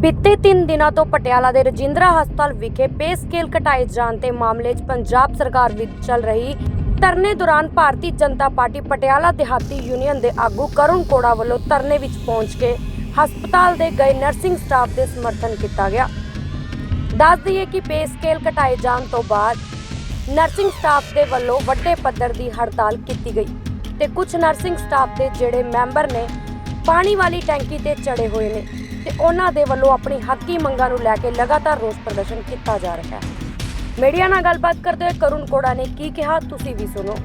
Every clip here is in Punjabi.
ਬੀਤੇ 3 ਦਿਨਾਂ ਤੋਂ ਪਟਿਆਲਾ ਦੇ ਰਜਿੰਦਰਾ ਹਸਪਤਾਲ ਵਿਖੇ ਪੇ ਸਕੇਲ ਘਟਾਏ ਜਾਣ ਤੇ ਮਾਮਲੇ 'ਚ ਪੰਜਾਬ ਸਰਕਾਰ ਵਿੱਚ ਚੱਲ ਰਹੀ ਧਰਨੇ ਦੌਰਾਨ ਭਾਰਤੀ ਜਨਤਾ ਪਾਰਟੀ ਪਟਿਆਲਾ ਦਿਹਾਤੀ ਯੂਨੀਅਨ ਦੇ ਆਗੂ ਕਰੁਣ ਕੋੜਾ ਵੱਲੋਂ ਧਰਨੇ ਵਿੱਚ ਪਹੁੰਚ ਕੇ ਹਸਪਤਾਲ ਦੇ ਗਏ ਨਰਸਿੰਗ ਸਟਾਫ ਦੇ ਸਮਰਥਨ ਕੀਤਾ ਗਿਆ। ਦੱਸ ਦਈਏ ਕਿ ਪੇ ਸਕੇਲ ਘਟਾਏ ਜਾਣ ਤੋਂ ਬਾਅਦ ਨਰਸਿੰਗ ਸਟਾਫ ਦੇ ਵੱਲੋਂ ਵੱਡੇ ਪੱਧਰ ਦੀ ਹੜਤਾਲ ਕੀਤੀ ਗਈ ਤੇ ਕੁਝ ਨਰਸਿੰਗ ਸਟਾਫ ਦੇ ਜਿਹੜੇ ਮੈਂਬਰ ਨੇ ਪਾਣੀ ਵਾਲੀ ਟੈਂਕੀ ਤੇ ਚੜੇ ਹੋਏ ਨੇ। ਤੇ ਉਹਨਾਂ ਦੇ ਵੱਲੋਂ ਆਪਣੀ ਹੱਕੀ ਮੰਗਾਂ ਨੂੰ ਲੈ ਕੇ ਲਗਾਤਾਰ ਰੋਸ ਪ੍ਰਦਰਸ਼ਨ ਕੀਤਾ ਜਾ ਰਿਹਾ ਹੈ। ਮੀਡੀਆ ਨਾਲ ਗੱਲਬਾਤ ਕਰਦੇ ਹੋਏ ਕਰੁਣ ਕੋੜਾ ਨੇ ਕੀ ਕਿਹਾ, ਤੁਸੀਂ ਵੀ ਸੁਣੋ।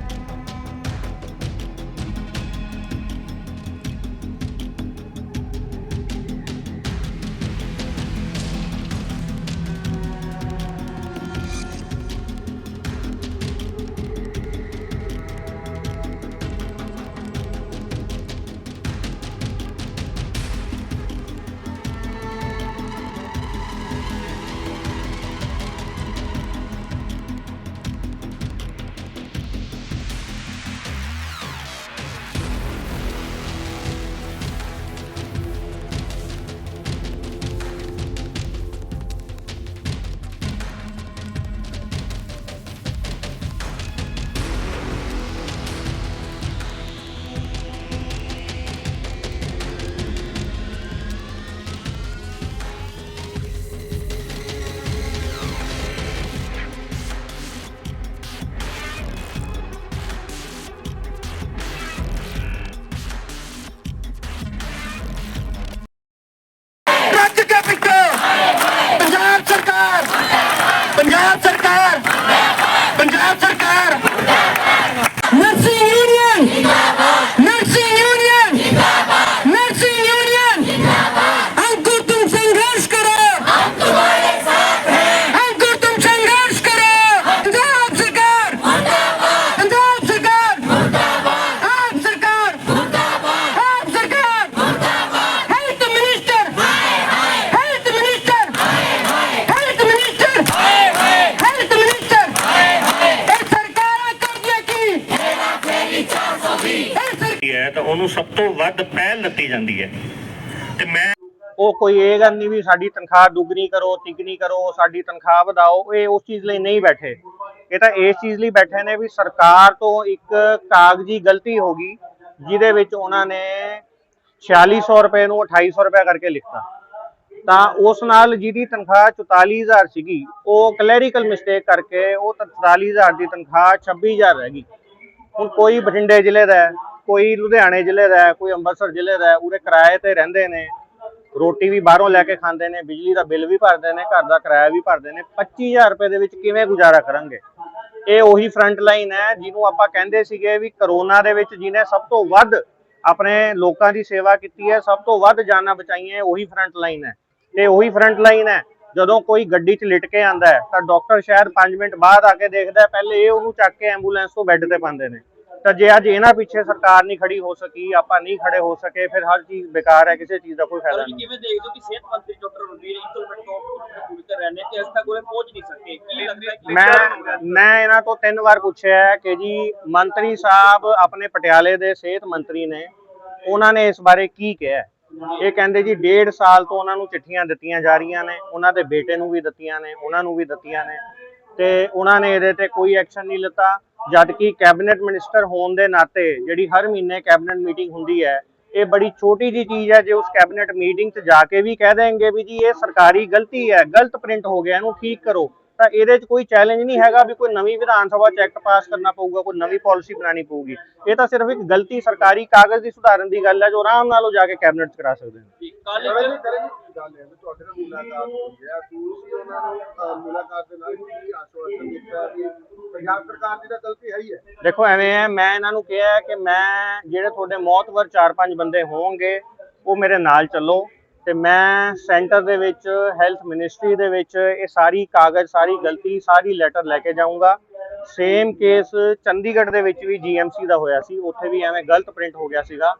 ਉਹਨੂੰ ਸਭ ਤੋਂ ਵੱਧ ਪਹਿਲ ਦਿੱਤੀ ਜਾਂਦੀ ਹੈ। ਤੇ ਮੈਂ ਉਹ ਕੋਈ ਇਹ ਗੱਲ ਨਹੀਂ ਵੀ ਸਾਡੀ ਤਨਖਾਹ ਦੁੱਗਣੀ ਕਰੋ, ਤਿੱਗਣੀ ਕਰੋ ਸਾਡੀ ਤਨਖਾਹ ਵਧਾਓ, ਇਹ ਉਸ ਚੀਜ਼ ਲਈ ਨਹੀਂ ਬੈਠੇ। ਇਹ ਤਾਂ ਇਸ ਚੀਜ਼ ਲਈ ਬੈਠੇ ਨੇ ਵੀ ਸਰਕਾਰ ਤੋਂ ਇੱਕ ਕਾਗਜ਼ੀ ਗਲਤੀ ਹੋ ਗਈ, ਜਿਹਦੇ ਵਿੱਚ ਉਹਨਾਂ ਨੇ 4600 ਰੁਪਏ ਨੂੰ 2800 ਰੁਪਏ ਕਰਕੇ ਲਿਖਤਾ ਤਾਂ ਉਸ ਨਾਲ ਜਿਹਦੀ ਤਨਖਾਹ 44000 ਸੀਗੀ, ਉਹ ਕਲੈਰੀਕਲ ਮਿਸਟੇਕ ਕਰਕੇ ਉਹ 44000 ਦੀ ਤਨਖਾਹ 26000 ਰਹਿ ਗਈ। ਹੁਣ ਕੋਈ ਬਠਿੰਡੇ ਜ਼ਿਲ੍ਹੇ ਦਾ ਕੋਈ ਲੁਧਿਆਣੇ ਜ਼ਿਲ੍ਹੇ ਦਾ ਹੈ, ਕੋਈ ਅੰਮ੍ਰਿਤਸਰ ਜ਼ਿਲ੍ਹੇ ਦਾ ਹੈ, ਉਰੇ ਕਿਰਾਏ ਤੇ ਰਹਿੰਦੇ ਨੇ। ਰੋਟੀ ਵੀ ਬਾਹਰੋਂ ਲੈ ਕੇ ਖਾਂਦੇ ਨੇ ਬਿਜਲੀ ਦਾ ਬਿੱਲ ਵੀ ਭਰਦੇ ਨੇ ਘਰ ਦਾ ਕਿਰਾਇਆ ਵੀ ਭਰਦੇ ਨੇ। 25000 ਰੁਪਏ ਦੇ ਵਿੱਚ ਕਿਵੇਂ ਗੁਜ਼ਾਰਾ ਕਰਨਗੇ ਇਹ ਉਹੀ ਫਰੰਟ ਲਾਈਨ ਹੈ ਜਿਹਨੂੰ ਆਪਾਂ ਕਹਿੰਦੇ ਸੀਗੇ ਵੀ ਕਰੋਨਾ ਦੇ ਵਿੱਚ ਜਿਹਨੇ ਸਭ ਤੋਂ ਵੱਧ ਆਪਣੇ ਲੋਕਾਂ ਦੀ ਸੇਵਾ ਕੀਤੀ ਹੈ ਸਭ ਤੋਂ ਵੱਧ ਜਾਨਾਂ ਬਚਾਈਆਂ ਉਹੀ ਫਰੰਟ ਲਾਈਨ ਹੈ। ਤੇ ਉਹੀ ਫਰੰਟ ਲਾਈਨ ਹੈ ਜਦੋਂ ਕੋਈ ਗੱਡੀ 'ਚ ਲਿਟ ਕੇ ਆਂਦਾ ਹੈ ਤਾਂ ਡਾਕਟਰ ਸ਼ਾਇਦ 5 ਮਿੰਟ ਬਾਅਦ ਆ ਕੇ ਦੇਖਦਾ ਪਹਿਲੇ ਇਹ ਉਹਨੂੰ ਚੱਕ ਕੇ ਐਂਬੂਲੈਂਸ ਤੋਂ ਬੈੱਡ ਤੇ ਪਾਉਂਦੇ ਨੇ। ਤਾਂ ਜੇ ਅੱਜ ਇਹਨਾਂ ਪਿੱਛੇ ਸਰਕਾਰ ਨਹੀਂ ਖੜੀ ਹੋ ਸਕੀ ਆਪਾਂ ਨਹੀਂ ਖੜੇ ਹੋ ਸਕੇ ਫਿਰ ਹਰ ਚੀਜ਼ ਬੇਕਾਰ ਹੈ ਕਿਸੇ ਚੀਜ਼ ਦਾ ਕੋਈ ਫਾਇਦਾ ਨਹੀਂ। ਕਿਵੇਂ ਦੇਖਦੇ ਹੋ ਕਿ ਸਿਹਤ ਮੰਤਰੀ ਡਾਕਟਰ ਰਣਵੀਰ ਇੰਟਰਵੈਂਟ ਤੋਂ ਪੂਰੀ ਕਰ ਰਹੇ ਨੇ ਤੇ ਅਜੇ ਤੱਕ ਉਹ ਪਹੁੰਚ ਨਹੀਂ ਸਕੇ। ਕੀ ਲੱਗਦਾ ਹੈ ਕਿ ਮੈਂ ਮੈਂ ਇਹਨਾਂ ਤੋਂ ਤਿੰਨ ਵਾਰ ਪੁੱਛਿਆ ਹੈ ਕਿ ਜੀ ਮੰਤਰੀ ਸਾਹਿਬ ਆਪਣੇ ਪਟਿਆਲੇ ਦੇ ਸਿਹਤ ਮੰਤਰੀ ਨੇ ਉਹਨਾਂ ਨੇ ਇਸ ਬਾਰੇ ਕੀ ਕਿਹਾ? ਇਹ ਕਹਿੰਦੇ ਜੀ ਡੇਢ ਸਾਲ ਤੋਂ ਉਹਨਾਂ ਨੂੰ ਚਿੱਠੀਆਂ ਦਿੱਤੀਆਂ ਜਾ ਰਹੀਆਂ ਨੇ ਉਹਨਾਂ ਦੇ ਬੇਟੇ ਨੂੰ ਵੀ ਦਿੱਤੀਆਂ ਨੇ ਉਹਨਾਂ ਨੂੰ ਵੀ ਦਿੱਤੀਆਂ ਨੇ ਤੇ ਉਹਨਾਂ ਨੇ ਇਹਦੇ ਤੇ ਕੋਈ ਐਕਸ਼ਨ ਨਹੀਂ ਲਿੱਤਾ। ਜਦ ਕਿ ਕੈਬਨਿਟ ਮਿਨਿਸਟਰ ਹੋਣ ਦੇ ਨਾਤੇ ਜਿਹੜੀ ਹਰ ਮਹੀਨੇ ਕੈਬਨਿਟ ਮੀਟਿੰਗ ਹੁੰਦੀ ਹੈ, ਇਹ ਬੜੀ ਛੋਟੀ ਜੀ ਚੀਜ਼ ਹੈ ਜੇ ਉਸ ਕੈਬਨਿਟ ਮੀਟਿੰਗ 'ਚ ਜਾ ਕੇ ਵੀ ਕਹਿ ਦੇਣਗੇ ਵੀ ਜੀ ਇਹ ਸਰਕਾਰੀ ਗਲਤੀ ਹੈ, ਗਲਤ ਪ੍ਰਿੰਟ ਹੋ ਗਿਆ, ਇਹਨੂੰ ਠੀਕ ਕਰੋ। ਤਾਂ ਇਹਦੇ 'ਚ ਕੋਈ ਚੈਲੰਜ ਨਹੀਂ ਹੈਗਾ ਵੀ ਕੋਈ ਨਵੀਂ ਵਿਧਾਨ ਸਭਾ 'ਚ ਐਕਟ ਪਾਸ ਕਰਨਾ ਪਊਗਾ ਕੋਈ ਨਵੀਂ ਪਾਲਿਸੀ ਬਣਾਉਣੀ ਪਊਗੀ। ਇਹ ਤਾਂ ਸਿਰਫ ਇੱਕ ਗਲਤੀ ਸਰਕਾਰੀ ਕਾਗਜ਼ ਦੀ ਸੁਧਾਰਨ ਦੀ ਗੱਲ ਹੈ ਜੋ ਆਰਾਮ ਨਾਲ ਉਹ ਜਾ ਕੇ ਕੈਬਨਿਟ 'ਚ ਕਰਾ ਸਕਦੇ ਨੇ। ਕੱਲ ਗੱਲ ਹੈ ਵੀ ਤੁਹਾਡੇ ਨਾਲ ਮੁਲਾਕਾਤ ਹੋਈ ਹੈ। ਤੁਸੀਂ ਉਹਨਾਂ ਨੂੰ ਅਹ, ਮੁਲਾਕਾਤ ਦੇ ਨਾਲ ਕੀ ਆਸ਼ਵਾਸਨ ਦਿੱਤਾ ਵੀ ਪੰਜਾਬ ਸਰਕਾਰ ਦੀ ਤਾਂ ਗਲਤੀ ਹੈ ਹੀ ਹੈ। ਦੇਖੋ ਐਵੇਂ ਹੈ ਮੈਂ ਇਹਨਾਂ ਨੂੰ ਕਿਹਾ ਕਿ ਮੈਂ ਜਿਹੜੇ ਤੁਹਾਡੇ ਮੌਤਵਰ 4-5 ਬੰਦੇ ਹੋਣਗੇ ਉਹ ਮੇਰੇ ਨਾਲ ਚੱਲੋ। ਤੇ ਮੈਂ ਸੈਂਟਰ ਦੇ ਵਿੱਚ, ਹੈਲਥ ਮਿਨਿਸਟਰੀ ਦੇ ਵਿੱਚ ਇਹ ਸਾਰੀ ਕਾਗਜ਼, ਸਾਰੀ ਗਲਤੀ, ਸਾਰੀ ਲੈਟਰ ਲੈ ਕੇ ਜਾਊਂਗਾ। ਸੇਮ ਕੇਸ ਚੰਡੀਗੜ੍ਹ ਦੇ ਵਿੱਚ ਵੀ ਜੀਐਮਸੀ ਦਾ ਹੋਇਆ ਸੀ, ਉੱਥੇ ਵੀ ਐਵੇਂ ਗਲਤ ਪ੍ਰਿੰਟ ਹੋ ਗਿਆ ਸੀਗਾ।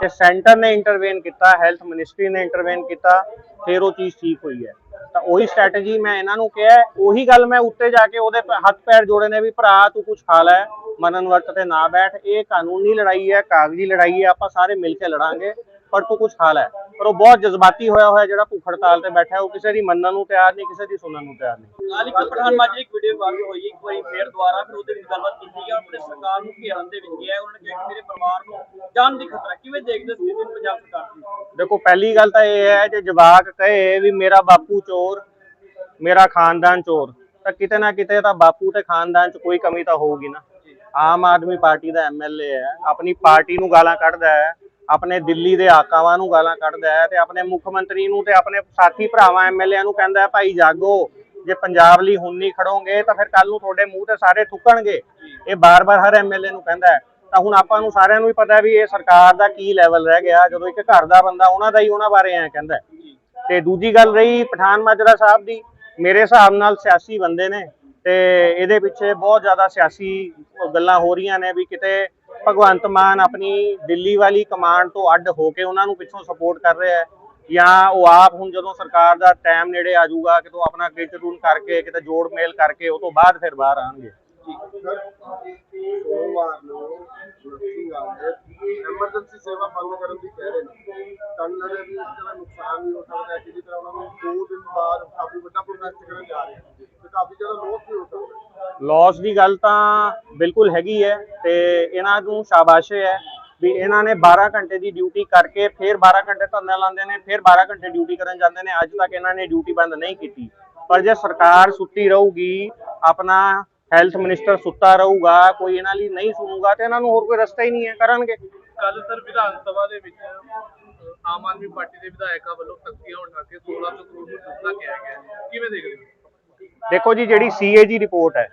ਤੇ ਸੈਂਟਰ ਨੇ ਇੰਟਰਵੇਨ ਕੀਤਾ, ਹੈਲਥ ਮਿਨਿਸਟਰੀ ਨੇ ਇੰਟਰਵੇਨ ਕੀਤਾ, ਫਿਰ ਉਹ ਚੀਜ਼ ਠੀਕ ਹੋਈ ਹੈ। ਤਾਂ ਉਹੀ ਸਟ੍ਰੈਟਜੀ ਮੈਂ ਇਹਨਾਂ ਨੂੰ ਕਿਹਾ, ਉਹੀ ਗੱਲ ਮੈਂ ਉੱਤੇ ਜਾ ਕੇ ਉਹਦੇ ਹੱਥ ਪੈਰ ਜੋੜੇ ਨੇ ਵੀ, ਭਰਾ, ਤੂੰ ਕੁਝ ਖਾ ਲੈ ਮਨਨ ਵਰਤ ਤੇ ਨਾ ਬੈਠ। ਇਹ ਕਾਨੂੰਨੀ ਲੜਾਈ ਹੈ, ਕਾਗਜ਼ੀ ਲੜਾਈ ਹੈ, ਆਪਾਂ ਸਾਰੇ ਮਿਲ ਕੇ ਲੜਾਂਗੇ, ਪਰ ਤੂੰ ਕੁਝ ਖਾ ਲੈ। ਪਰ ਉਹ ਬਹੁਤ ਜਜ਼ਬਾਤੀ ਹੋਇਆ ਹੋਇਆ ਜਿਹੜਾ ਭੁੱਖ ਹੜਤਾਲ ਤੇ ਬੈਠਾ ਹੈ ਉਹ ਕਿਸੇ ਦੀ ਮੰਨਣ ਨੂੰ ਤਿਆਰ ਨਹੀਂ ਕਿਸੇ ਦੀ ਸੁਣਨ ਨੂੰ ਤਿਆਰ ਨਹੀਂ। ਨਾਲ ਇੱਕ ਪ੍ਰਧਾਨ ਮੰਤਰੀ ਇੱਕ ਵੀਡੀਓ ਵਾਇਰਲ ਹੋਈ ਇੱਕ ਵਾਰੀ ਫੇਰ ਦੁਬਾਰਾ ਫਿਰ ਉਹਦੇ ਵਿੱਚ ਗੱਲਬਾਤ ਕੀਤੀ ਹੈ ਆਪਣੇ ਸਰਕਾਰ ਨੂੰ ਘੇਰਨ ਦੇ ਵਿੱਚ ਗਿਆ ਉਹਨਾਂ ਨੇ ਕਿਹਾ ਕਿ ਮੇਰੇ ਪਰਿਵਾਰ ਨੂੰ ਜਾਨ ਦੀ ਖਤਰਾ ਕਿਵੇਂ ਦੇਖਦੇ ਸੀ ਤੁਸੀਂ ਪੰਜਾਬ ਸਰਕਾਰ ਦੀ? ਦੇਖੋ ਪਹਿਲੀ ਗੱਲ ਤਾਂ ਇਹ ਹੈ ਜੇ ਜਵਾਕ ਕਹੇ ਵੀ ਮੇਰਾ ਬਾਪੂ ਚੋਰ ਮੇਰਾ ਖਾਨਦਾਨ ਚੋਰ ਤਾਂ ਕਿਤੇ ਨਾ ਕਿਤੇ ਤਾਂ ਬਾਪੂ ਤੇ ਖਾਨਦਾਨ 'ਚ ਕੋਈ ਕਮੀ ਤਾਂ ਹੋਊਗੀ ਨਾ। ਆਮ ਆਦਮੀ ਪਾਰਟੀ ਦਾ ਐਮਐਲਏ ਹੈ ਆਪਣੀ ਪਾਰਟੀ ਨੂੰ ਗਾਲਾਂ ਕੱਢਦਾ ਹੈ ਆਪਣੇ ਦਿੱਲੀ ਦੇ ਆਕਾਵਾਂ ਨੂੰ ਗਾਲਾਂ ਕੱਢਦਾ ਹੈ ਤੇ ਆਪਣੇ ਮੁੱਖ ਮੰਤਰੀ ਨੂੰ ਤੇ ਆਪਣੇ ਸਾਥੀ ਭਰਾਵਾਂ ਐਮਐਲਏ ਨੂੰ ਕਹਿੰਦਾ ਹੈ, ਭਾਈ ਜਾਗੋ, ਜੇ ਪੰਜਾਬ ਲਈ ਹੁਣ ਨਹੀਂ ਖੜੋਗੇ ਤਾਂ ਫਿਰ ਕੱਲ ਨੂੰ ਤੁਹਾਡੇ ਮੂੰਹ ਤੇ ਸਾਰੇ ਥੁੱਕਣਗੇ। ਇਹ ਬਾਰ-ਬਾਰ ਹਰ ਐਮਐਲਏ ਨੂੰ ਕਹਿੰਦਾ ਹੈ। ਤਾਂ ਹੁਣ ਆਪਾਂ ਨੂੰ ਸਾਰਿਆਂ ਨੂੰ ਹੀ ਪਤਾ ਵੀ ਇਹ ਸਰਕਾਰ ਦਾ ਕੀ ਲੈਵਲ ਰਹਿ ਗਿਆ, ਜਦੋਂ ਇੱਕ ਘਰ ਦਾ ਬੰਦਾ ਉਹਨਾਂ ਦਾ ਹੀ ਉਹਨਾਂ ਬਾਰੇ ਐਂ ਕਹਿੰਦਾ ਤੇ ਦੂਜੀ ਗੱਲ ਰਹੀ ਪਠਾਨ ਮਾਜਰਾ ਸਾਹਿਬ ਦੀ, ਮੇਰੇ ਹਿਸਾਬ ਨਾਲ ਸਿਆਸੀ ਬੰਦੇ ਨੇ ਤੇ ਇਹਦੇ ਪਿੱਛੇ ਬਹੁਤ ਜ਼ਿਆਦਾ ਸਿਆਸੀ ਗੱਲਾਂ ਹੋ ਰਹੀਆਂ ਨੇ ਵੀ ਕਿਤੇ ਭਗਵੰਤ ਮਾਨ ਆਪਣੀ ਦਿੱਲੀ ਵਾਲੀ ਕਮਾਂਡ ਤੋਂ ਅੱਡ ਹੋ ਕੇ ਉਹਨਾਂ ਨੂੰ ਪਿੱਛੋਂ ਸਪੋਰਟ ਕਰ ਰਿਹਾ ਹੈ। ਜਾਂ ਉਹ ਆਪ ਹੁਣ ਜਦੋਂ ਸਰਕਾਰ ਦਾ ਟਾਈਮ ਨੇੜੇ ਆ ਜਾਊਗਾ ਕਿਤੋਂ ਆਪਣਾ ਗਿੱਟ ਰੂਲ ਕਰਕੇ ਕਿਤੇ ਜੋੜ ਮੇਲ ਕਰਕੇ ਉਹ ਤੋਂ ਬਾਅਦ ਫਿਰ ਬਾਹਰ ਆਣਗੇ ਸੋਮਵਾਰ ਨੂੰ ਨਰਸਿੰਗ ਵਾਲੇ ਐਮਰਜੈਂਸੀ ਸੇਵਾ ਬੰਦ ਕਰਨ ਦੀ ਕਹਿ ਰਹੇ ਨੇ। ਤੁਹਾਨੂੰ ਲੱਗਦਾ ਵੀ ਇਸ ਤਰ੍ਹਾਂ ਨੁਕਸਾਨ ਵੀ ਹੋ ਸਕਦਾ ਹੈ ਕਿ ਜਿਸ ਤਰ੍ਹਾਂ ਉਹਨਾਂ ਨੂੰ ਦੋ ਦਿਨ ਬਾਅਦ ਕਾਫੀ ਵੱਡਾ ਪ੍ਰੋਟੈਸਟ ਕਰਨ ਜਾ ਰਹੇ ਨੇ। ਤੇ ਕਾਫੀ ਜ਼ਿਆਦਾ ਲੋਸ ਵੀ ਹੋ ਸਕਦਾ ਹੈ। ਲਾਸ ਦੀ ਗੱਲ ਤਾਂ ਬਿਲਕੁਲ ਹੈਗੀ ਹੈ ਤੇ ਇਹਨਾਂ ਨੂੰ ਸ਼ਾਬਾਸ਼ੇ ਹੈ ਵੀ ਇਹਨਾਂ ਨੇ 12 ਘੰਟੇ ਦੀ ਡਿਊਟੀ ਕਰਕੇ ਫਿਰ 12 ਘੰਟੇ ਧਰਨਾ ਲਾਉਂਦੇ ਨੇ ਫਿਰ 12 ਘੰਟੇ ਡਿਊਟੀ ਕਰਨ ਜਾਂਦੇ ਨੇ। ਅੱਜ ਤੱਕ ਇਹਨਾਂ ਨੇ ਡਿਊਟੀ ਬੰਦ ਨਹੀਂ ਕੀਤੀ। ਪਰ ਜੇ ਸਰਕਾਰ ਸੁੱਤੀ ਰਹੂਗੀ ਆਪਣਾ ਹੈਲਥ ਮਿਨਿਸਟਰ ਸੁੱਤਾ ਰਹੂਗਾ ਕੋਈ ਇਹਨਾਂ ਲਈ ਨਹੀਂ ਸੁਣੂਗਾ ਤੇ ਇਹਨਾਂ ਨੂੰ ਹੋਰ ਕੋਈ ਰਸਤਾ ਹੀ ਨਹੀਂ ਹੈ ਕਰਨਗੇ। ਕੱਲ ਸਰ ਵਿਧਾਨ ਸਭਾ ਦੇ ਵਿੱਚ ਆਮ ਆਦਮੀ ਪਾਰਟੀ ਦੇ ਵਿਧਾਇਕਾਂ ਵੱਲੋਂ ਤਖਤੀਆਂ ਉਠਾ ਕੇ 1600 ਕਰੋੜ ਨੂੰ ਚੁੱਕਣਾ ਕਿਹਾ ਗਿਆ ਕਿਵੇਂ ਦੇਖਦੇ ਹੋ? ਦੇਖੋ ਜੀ ਜਿਹੜੀ ਸੀਏਜੀ ਰਿਪੋਰਟ ਹੈ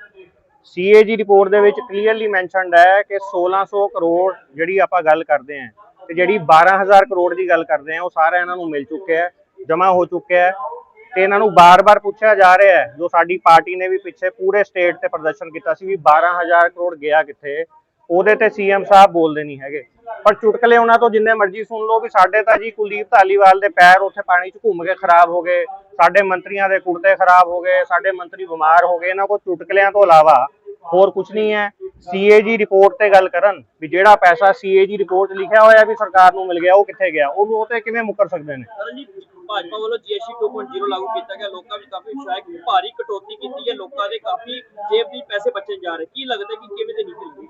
ਸੀਏਜੀ ਰਿਪੋਰਟ ਦੇ ਵਿੱਚ ਕਲੀਅਰਲੀ ਮੈਂਸ਼ਨਡ ਹੈ ਕਿ 1600 ਕਰੋੜ ਜਿਹੜੀ ਆਪਾਂ ਗੱਲ ਕਰਦੇ ਹਾਂ ਤੇ ਜਿਹੜੀ 12000 ਕਰੋੜ ਦੀ ਗੱਲ ਕਰਦੇ ਹਾਂ, ਉਹ ਸਾਰਾ ਇਹਨਾਂ ਨੂੰ ਮਿਲ ਚੁੱਕਿਆ ਹੈ, ਜਮ੍ਹਾਂ ਹੋ ਚੁੱਕਿਆ ਹੈ ਤੇ ਇਹਨਾਂ ਨੂੰ ਬਾਰ-ਬਾਰ ਪੁੱਛਿਆ ਜਾ ਰਿਹਾ ਹੈ, ਜੋ ਸਾਡੀ ਪਾਰਟੀ ਨੇ ਵੀ ਪਿੱਛੇ ਪੂਰੇ ਸਟੇਟ ਤੇ ਪ੍ਰਦਰਸ਼ਨ ਕੀਤਾ ਸੀ ਵੀ 12000 ਕਰੋੜ ਗਿਆ ਕਿੱਥੇ, ਉਹਦੇ ਤੇ ਸੀਐਮ ਸਾਹਿਬ ਬੋਲਦੇ ਨਹੀਂ ਹੈਗੇ। ਪਰ ਚੁਟਕਲੇ ਉਹਨਾਂ ਤੋਂ ਜਿੰਨੇ ਮਰਜ਼ੀ ਸੁਣ ਲਓ ਵੀ ਸਾਡੇ ਤਾਂ ਜੀ ਕੁਲਦੀਪ ਧਾਲੀਵਾਲ ਦੇ ਪੈਰ ਉੱਥੇ ਪਾਣੀ 'ਚ ਘੁੰਮ ਕੇ ਖਰਾਬ ਹੋ ਗਏ, ਸਾਡੇ ਮੰਤਰੀਆਂ ਦੇ ਕੁੜਤੇ ਖਰਾਬ ਹੋ ਗਏ, ਸਾਡੇ ਮੰਤਰੀ ਬਿਮਾਰ ਹੋ ਗਏ, ਇਹਨਾਂ ਕੋਲ ਚੁਟਕਲਿਆਂ ਤੋਂ ਇਲਾਵਾ ਹੋਰ ਕੁਝ ਨਹੀਂ ਹੈ। ਸੀਏਜੀ ਰਿਪੋਰਟ ਤੇ ਗੱਲ ਕਰਨ ਵੀ ਜਿਹੜਾ ਪੈਸਾ ਸੀਏਜੀ ਰਿਪੋਰਟ ਲਿਖਿਆ ਹੋਇਆ ਵੀ ਸਰਕਾਰ ਨੂੰ ਮਿਲ ਗਿਆ, ਉਹ ਕਿੱਥੇ ਗਿਆ? ਉਹ ਉਹ ਤੇ ਕਿਵੇਂ ਮੁੱਕਰ ਸਕਦੇ ਨੇ? ਭਾਜਪਾ ਵੱਲੋਂ ਜੀਐਸਟੀ 2.0 ਲਾਗੂ ਕੀਤਾ ਗਿਆ, ਲੋਕਾਂ ਵਿੱਚ ਕਾਫੀ ਉਤਸ਼ਾਹ ਭਾਰੀ ਕਟੌਤੀ ਕੀਤੀ ਹੈ, ਲੋਕਾਂ ਦੇ ਕਾਫੀ ਜੇਬ ਦੀ ਪੈਸੇ ਬਚੇ ਜਾ ਰਹੇ। ਕੀ ਲੱਗਦਾ ਕਿ ਕਿਵੇਂ ਦੇ ਨੀਤੀ ਲੱਗੂਗੀ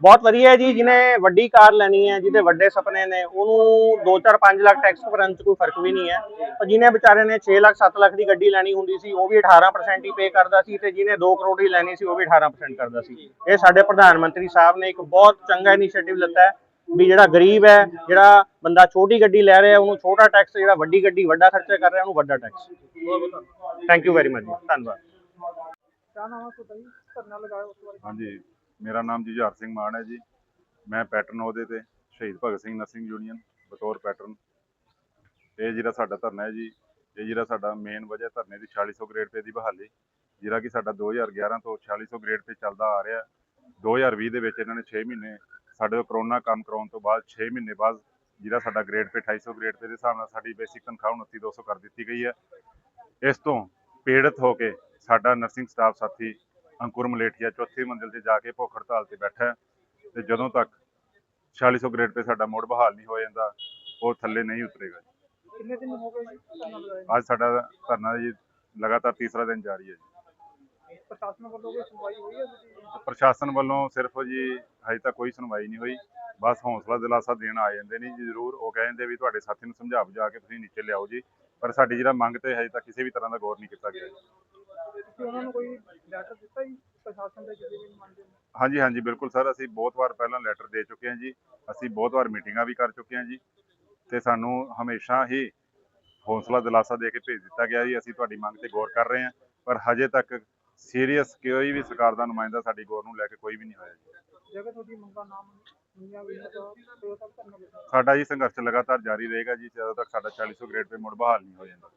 ਬਹੁਤ ਵਧੀਆ ਹੈ ਜੀ ਜਿਹਨੇ ਵੱਡੀ ਕਾਰ ਲੈਣੀ ਹੈ ਜਿਹਦੇ ਵੱਡੇ ਸੁਪਨੇ ਨੇ ਉਹਨੂੰ 2-4 5 ਲੱਖ ਟੈਕਸ ਭਰਨ 'ਚ ਕੋਈ ਫ਼ਰਕ ਵੀ ਨਹੀਂ ਹੈ। ਪਰ ਜਿਹਨੇ ਵਿਚਾਰੇ ਨੇ 6 ਲੱਖ 7 ਲੱਖ ਦੀ ਗੱਡੀ ਲੈਣੀ ਹੁੰਦੀ ਸੀ ਉਹ ਵੀ 18% ਹੀ ਪੇ ਕਰਦਾ ਸੀ ਤੇ ਜਿਹਨੇ 2 ਕਰੋੜ ਦੀ ਲੈਣੀ ਸੀ ਉਹ ਵੀ 18% ਕਰਦਾ ਸੀ। ਇਹ ਸਾਡੇ ਪ੍ਰਧਾਨ ਮੰਤਰੀ ਸਾਹਿਬ ਨੇ ਇੱਕ ਬਹੁਤ ਚੰਗਾ ਇਨੀਸ਼ੀਏਟਿਵ ਲਿੱਤਾ ਹੈ ਵੀ ਜਿਹੜਾ ਗਰੀਬ ਹੈ ਜਿਹੜਾ ਬੰਦਾ ਛੋਟੀ ਗੱਡੀ ਲੈ ਰਿਹਾ ਉਹਨੂੰ ਛੋਟਾ ਟੈਕਸ ਜਿਹੜਾ ਵੱਡੀ ਗੱਡੀ ਵੱਡਾ ਖਰਚਾ ਕਰ ਰਿਹਾ ਉਹਨੂੰ ਵੱਡਾ tax thank you very much ਧੰਨਵਾਦ। ਹਾਂਜੀ। ਮੇਰਾ ਨਾਮ ਜੁਝਾਰ ਸਿੰਘ ਮਾਨ ਹੈ ਜੀ। ਮੈਂ ਪੈਟਰਨ ਉਹਦੇ ਤੇ ਸ਼ਹੀਦ ਭਗਤ ਸਿੰਘ ਨਰਸਿੰਗ ਯੂਨੀਅਨ, ਬਤੌਰ ਪੈਟਰਨ। ਇਹ ਜਿਹੜਾ ਸਾਡਾ ਧਰਨਾ ਹੈ ਜੀ, ਇਹ ਜਿਹੜਾ ਸਾਡਾ ਮੇਨ ਵਜ੍ਹਾ ਧਰਨੇ ਦੀ 4600 ਗ੍ਰੇਡ ਪੇ ਦੀ ਬਹਾਲੀ, ਜਿਹੜਾ ਕਿ ਸਾਡਾ 2011 ਤੋਂ 4600 ਗ੍ਰੇਡ ਤੇ ਚੱਲਦਾ ਆ ਰਿਹਾ। 2020 ਦੇ ਵਿੱਚ ਇਹਨਾਂ ਨੇ 6 ਮਹੀਨੇ ਸਾਡੇ ਤੋਂ ਕਰੋਨਾ ਕੰਮ ਕਰਾਉਣ ਤੋਂ ਬਾਅਦ 6 ਮਹੀਨੇ ਬਾਅਦ ਜਿਹੜਾ ਸਾਡਾ ਗ੍ਰੇਡ ਪੇ 2800 ਗ੍ਰੇਡ ਪੇ ਦੇ ਹਿਸਾਬ ਨਾਲ ਸਾਡੀ ਬੇਸਿਕ ਤਨਖਾਹ 2900 ਕਰ ਦਿੱਤੀ ਗਈ ਹੈ। ਇਸ ਤੋਂ ਪੀੜਤ ਹੋ ਕੇ ਸਾਡਾ ਨਰਸਿੰਗ ਸਟਾਫ ਸਾਥੀ ਅੰਕੁਰ ਮਲੇਠੀਆ ਚੌਥੀ ਮੰਜ਼ਿਲ ਤੇ ਜਾ ਕੇ ਭੁੱਖ ਹੜਤਾਲ ਤੇ ਬੈਠਾ ਤੇ ਜਦੋਂ ਤੱਕ 4600 ਗ੍ਰੇਡ ਤੇ ਸਾਡਾ ਮੋੜ ਬਹਾਲ ਨਹੀਂ ਹੋ ਜਾਂਦਾ ਉਹ ਥੱਲੇ ਨਹੀਂ ਉਤਰੇਗਾ ਕਿੰਨੇ ਦਿਨ ਹੋ ਗਏ ਜੀ ਅੱਜ ਸਾਡਾ ਧਰਨਾ ਜੀ ਲਗਾਤਾਰ ਤੀਸਰਾ ਦਿਨ ਜਾਰੀ ਹੈ ਜੀ। ਪ੍ਰਸ਼ਾਸਨ ਵੱਲੋਂ ਕੋਈ ਸੁਣਵਾਈ ਹੋਈ ਹੈ ਤੁਹਾਡੀ ਪ੍ਰਸ਼ਾਸਨ ਵੱਲੋਂ ਸਿਰਫ ਜੀ ਹਜੇ ਤੱਕ ਕੋਈ ਸੁਣਵਾਈ ਨਹੀਂ ਹੋਈ ਬਸ ਹੌਸਲਾ ਦਿਲਾਸਾ ਦੇਣ ਆ ਜਾਂਦੇ ਨੇ ਜੀ ਜ਼ਰੂਰ ਉਹ ਕਹਿੰਦੇ ਵੀ ਤੁਹਾਡੇ ਸਾਥੀ ਨੂੰ ਸਮਝਾ ਬੁਝਾ ਕੇ ਤੁਸੀਂ ਨੀਚੇ ਲਿਆਓ ਜੀ ਪਰ ਸਾਡੀ ਜਿਹੜਾ ਮੰਗ ਤੇ ਹਜੇ ਤੱਕ ਕਿਸੇ ਵੀ ਤਰ੍ਹਾਂ ਦਾ ਗੌਰ ਨਹੀਂ ਕੀਤਾ ਗਿਆ ਜੀ। ਤੁਸੀਂ ਉਹਨਾਂ ਨੂੰ ਕੋਈ ਲੈਟਰ ਦਿੱਤਾ ਜੀ? ਪ੍ਰਸ਼ਾਸਨ ਦੇ ਕਿਸੇ ਵੀ ਮੰਨਦੇ ਹਾਂਜੀ ਹਾਂਜੀ ਬਿਲਕੁਲ ਸਰ ਅਸੀਂ ਬਹੁਤ ਵਾਰ ਪਹਿਲਾਂ ਲੈਟਰ ਦੇ ਚੁੱਕੇ ਹਾਂ ਜੀ। ਅਸੀਂ ਬਹੁਤ ਵਾਰ ਮੀਟਿੰਗਾਂ ਵੀ ਕਰ ਚੁੱਕੇ ਹਾਂ ਜੀ। ਤੇ ਸਾਨੂੰ ਹਮੇਸ਼ਾ ਹੀ ਹੌਸਲਾ ਦਿਲਾਸਾ ਦੇ ਕੇ ਭੇਜ ਦਿੱਤਾ ਗਿਆ ਜੀ। ਅਸੀਂ ਤੁਹਾਡੀ ਮੰਗ ਤੇ ਗੌਰ ਕਰ ਰਹੇ ਹਾਂ। ਪਰ ਹਜੇ ਤੱਕ ਸੀਰੀਅਸ ਕੋਈ ਵੀ ਸਰਕਾਰ ਦਾ ਨੁਮਾਇੰਦਾ ਸਾਡੀ ਗੌਰ ਨੂੰ ਲੈ ਕੇ ਕੋਈ ਵੀ ਨਹੀਂ ਹੋਇਆ ਜੀ। ਜੇਕਰ ਤੁਹਾਡੀ ਮੰਗਾਂ ਨਾ ਮੰਨੀਆਂ ਗਈਆਂ ਤਾਂ ਸਾਡਾ ਜੀ ਸੰਘਰਸ਼ ਲਗਾਤਾਰ ਜਾਰੀ ਰਹੇਗਾ ਜੀ। ਜਦੋਂ ਤੱਕ ਸਾਡਾ 40 ਗ੍ਰੇਡ ਤੇ ਮੁੜ ਬਹਾਲ ਨਹੀਂ ਹੋ ਜਾਂਦਾ।